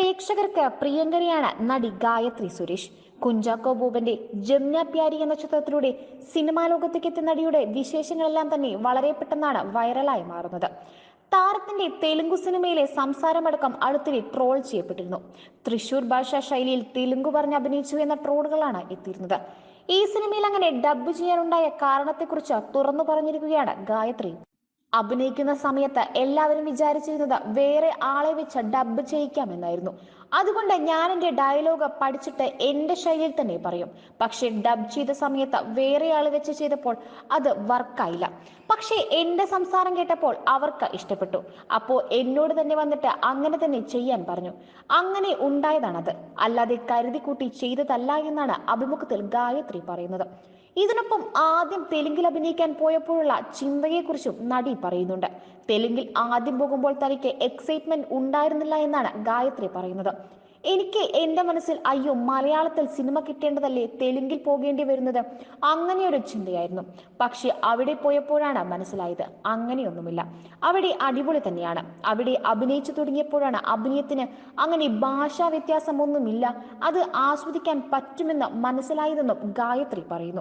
പ്രേക്ഷകർക്ക് പ്രിയങ്കരിയാണ് നടി ഗായത്രി സുരേഷ്. കുഞ്ചാക്കോ ബോബന്റെ ജംന പ്യാരി എന്ന ചിത്രത്തിലൂടെ സിനിമാ ലോകത്തേക്ക് എത്തിയ നടിയുടെ വിശേഷങ്ങളെല്ലാം തന്നെ വളരെ പെട്ടെന്നാണ് വൈറലായി മാറുന്നത്. താരത്തിന്റെ തെലുങ്കു സിനിമയിലെ സംസാരമടക്കം അടുത്തിടെ ട്രോൾ ചെയ്യപ്പെട്ടിരുന്നു. തൃശൂർ ഭാഷാ ശൈലിയിൽ തെലുങ്കു പറഞ്ഞ് അഭിനയിച്ചു എന്ന ട്രോളുകളാണ് എത്തിയിരുന്നത്. ഈ സിനിമയിൽ അങ്ങനെ ഡബ്ബ് ചെയ്യാനുണ്ടായ കാരണത്തെക്കുറിച്ച് തുറന്നു പറഞ്ഞിരിക്കുകയാണ് ഗായത്രി. അഭിനയിക്കുന്ന സമയത്ത് എല്ലാവരും വിചാരിച്ചിരുന്നത് വേറെ ആളെ വെച്ച് ഡബ് ചെയ്യിക്കാമെന്നായിരുന്നു. അതുകൊണ്ട് ഞാൻ എന്റെ ഡയലോഗ് പഠിച്ചിട്ട് എന്റെ ശൈലിയിൽ തന്നെ പറയും. പക്ഷെ ഡബ് ചെയ്ത സമയത്ത് വേറെ ആൾ വെച്ച് ചെയ്തപ്പോൾ അത് വർക്കായില്ല പക്ഷേ എന്റെ സംസാരം കേട്ടപ്പോൾ അവർക്ക് ഇഷ്ടപ്പെട്ടു. അപ്പോൾ എന്നോട് തന്നെ വന്നിട്ട് അങ്ങനെ തന്നെ ചെയ്യാൻ പറഞ്ഞു. അങ്ങനെ ഉണ്ടായതാണത്. അല്ലാതെ കരുതി കൂട്ടി ചെയ്തതല്ല എന്നാണ് അഭിമുഖത്തിൽ ഗായത്രി പറയുന്നത്. ഇതിനൊപ്പം ആദ്യം തെലുങ്കിൽ അഭിനയിക്കാൻ പോയപ്പോഴുള്ള ചിന്തയെക്കുറിച്ചും നടി പറയുന്നുണ്ട്. തെലുങ്കിൽ ആദ്യം പോകുമ്പോൾ തനിക്ക് എക്സൈറ്റ്മെന്റ് ഉണ്ടായിരുന്നില്ല എന്നാണ് ഗായത്രി പറയുന്നത്. എനിക്ക് എന്റെ മനസ്സിൽ അയ്യോ മലയാളത്തിൽ സിനിമ കിട്ടേണ്ടതല്ലേ? തെലുങ്കിൽ പോകേണ്ടി വരുന്നത്? അങ്ങനെയൊരു ചിന്തയായിരുന്നു. പക്ഷെ അവിടെ പോയപ്പോഴാണ് മനസ്സിലായത് അങ്ങനെയൊന്നുമില്ല. അവിടെ അടിപൊളി തന്നെയാണ്. അവിടെ അഭിനയിച്ചു തുടങ്ങിയപ്പോഴാണ് അഭിനയത്തിന് അങ്ങനെ ഭാഷാ വ്യത്യാസമൊന്നുമില്ല. അത് ആസ്വദിക്കാൻ പറ്റുമെന്ന് മനസ്സിലായതെന്നും ഗായത്രി പറയുന്നു.